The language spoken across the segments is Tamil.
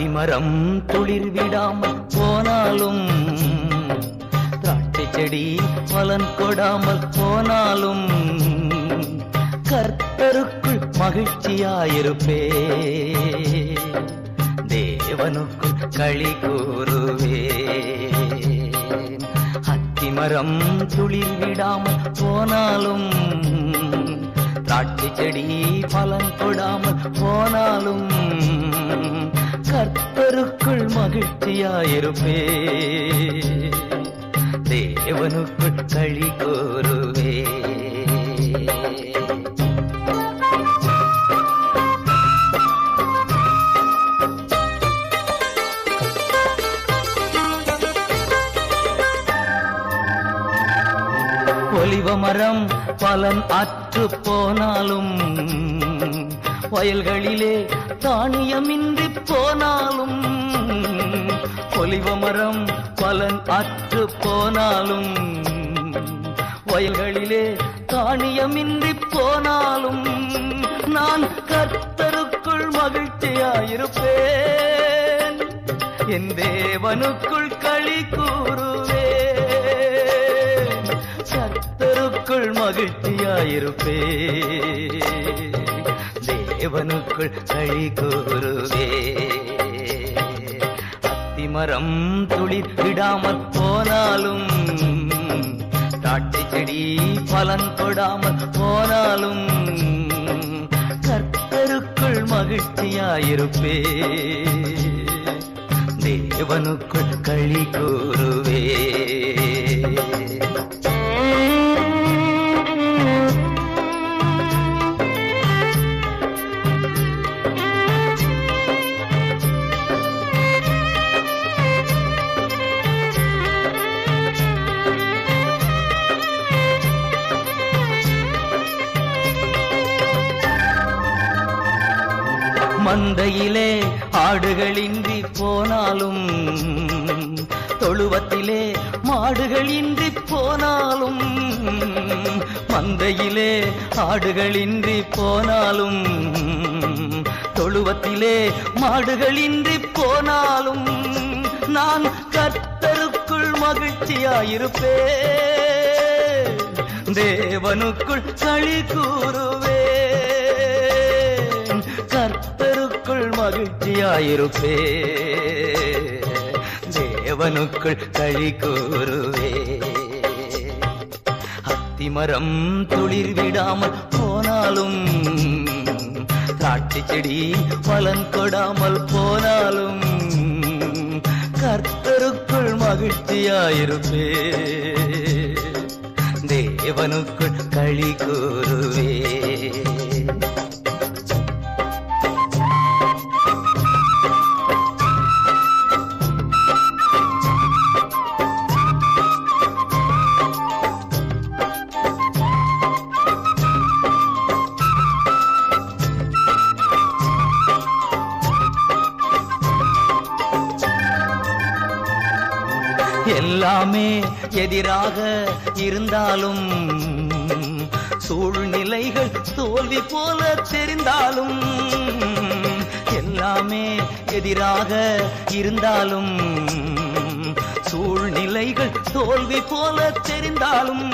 அத்திமரம் துளிர் விடாமல் போனாலும் திராட்சை செடி பலன் கொடாமல் போனாலும் கர்த்தருக்குள் மகிழ்ச்சியாயிருப்பே. தேவனுக்குள் களி கூறுவே அத்திமரம் துளிர் விடாமல் போனாலும் திராட்சை செடி பலன் கொடாமல் போனாலும் கர்த்தருக்குள் மகிழ்ச்சியாயிருப்பே. தேவனுக்குள் களி கோருவே. ஒலிவ மரம் பலன் அற்று போனாலும் வயல்களிலே தானியமின்றி போனாலும் ஒலிவ மரம் பலன் அற்று போனாலும் வயல்களிலே தானியமின்றி போனாலும் நான் கர்த்தருக்குள் மகிழ்ச்சியாயிருப்பேன். என் தேவனுக்குள் களி கூறுவேன். கர்த்தருக்குள் மகிழ்ச்சியாயிருப்பேன். தேவனுக்குள் சழி கூறுவே அத்திமரம் துளிர் விடாமல் போனாலும் தாட்டை செடி பலன் கொடாமல் போனாலும் கர்த்தருக்குள் மகிழ்ச்சியாயிருப்பே. தேவனுக்குள் களி கூறுவே. மந்தையிலே ஆடுகளின்றி போனாலும் தொழுவத்திலே மாடுகளின்றி போனாலும் மந்தையிலே ஆடுகளின்றி போனாலும் தொழுவத்திலே மாடுகளின்றி போனாலும் நான் கர்த்தருக்குள் மகிழ்ச்சியாயிருப்பே தேவனுக்குள் களி கூறுவே. மகிழ்ச்சியாயிருப்பே. தேவனுக்குள் கழி கூறுவே அத்திமரம் துளிர் விடாமல் போனாலும் திராட்சை செடி பலன் கொடாமல் போனாலும் கர்த்தருக்குள் மகிழ்ச்சியாயிருப்பே. தேவனுக்குள் களி கூறுவே எல்லாமே எதிராக இருந்தாலும் சூழ்நிலைகள் தோல்வி போல தெரிந்தாலும் எல்லாமே எதிராக இருந்தாலும் சூழ்நிலைகள் தோல்வி போல தெரிந்தாலும்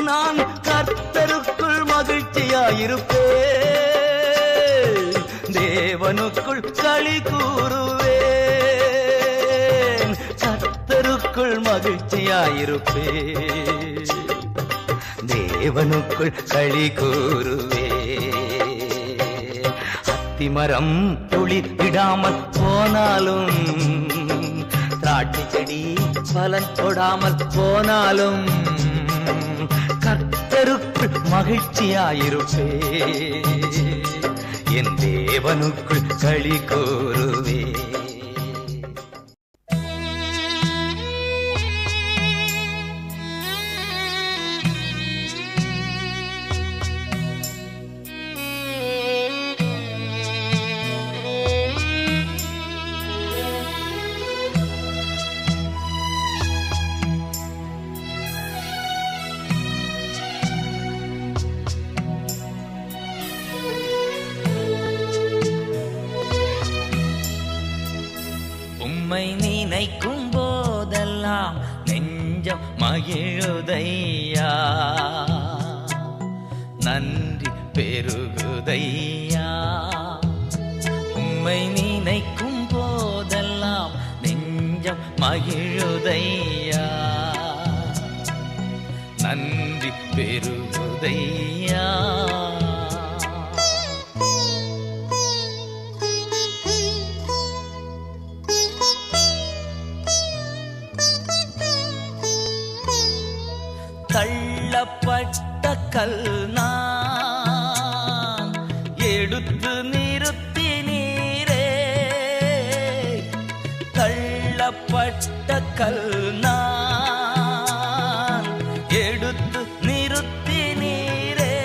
நான் கர்த்தருக்குள் மகிழ்ச்சியாயிருப்பேன். தேவனுக்குள் களி கூறுவேன் கர்த்தருக்குள் மகிழ்ச்சியாயிருப்பேன் தேவனுக்குள் களி கூறுவே. அத்திமரம் துளிர் விடாமல் போனாலும் திராட்சை செடி பலன் தொடாமல் போனாலும் கர்த்தருக்குள் மகிழ்ச்சியாயிருப்பே. என் தேவனுக்குள் களி கூறுவே. உம்மை நினைக்கும் போதெல்லாம் நெஞ்சம் மகிழுதையா? நன்றி பெருகுதையா? உம்மை நினைக்கும் போதெல்லாம் நெஞ்சம் மகிழுதையா? நன்றி பெருகுதையா? கல் நான் எடுத்து நிறுத்தி நீரே.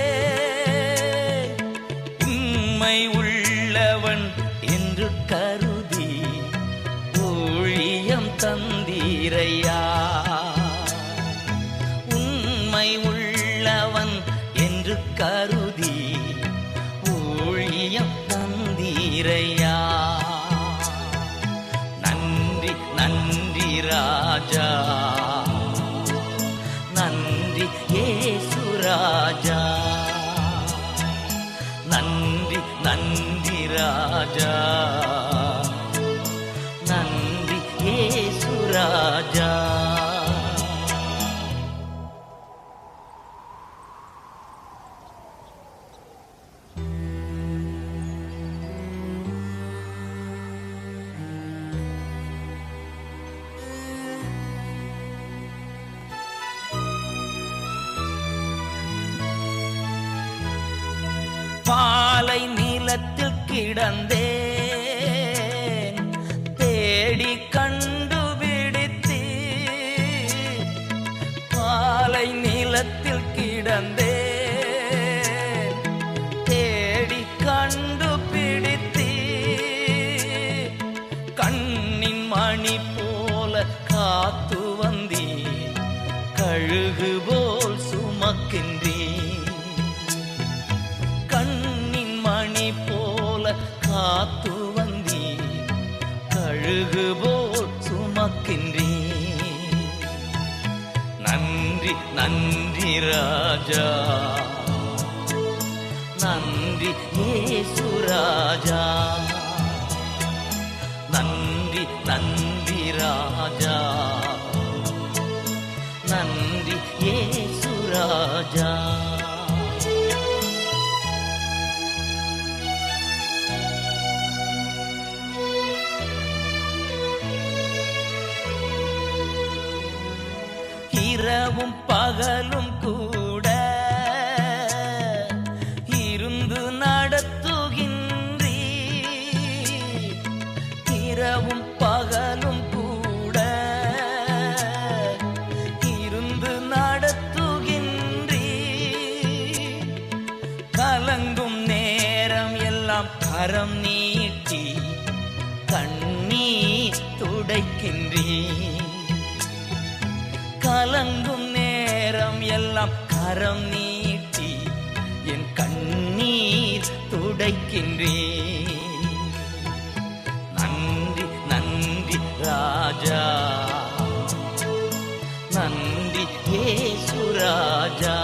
உண்மை உள்ளவன் என்று கருதி ஊழியம் தந்தீரையா. உண்மை உள்ளவன் என்று கருதி கிடந்தேன். தேடி கண்டுபிடித்து பாலை நிலத்தில் கிடந்தேன். நன்றி ராஜா. நன்றி ஏசு ராஜா. நன்றி நன்றி ராஜா. நன்றி ஏசு ராஜா. இரவும் பகலும் கூட இருந்து நடத்துகின்றி இரவும் பகலும் கூட இருந்து நடத்துகின்றி கலங்கும் நேரம் எல்லாம் கரம் நீட்டி கண்ணீர் துடைக்கின்றீ கலங்கும் நேரம் எல்லாம் கரம் நீட்டி என் கண்ணீர் துடைக்கின்றே நன்றி நன்றி ராஜா. நன்றி ஏசுராஜா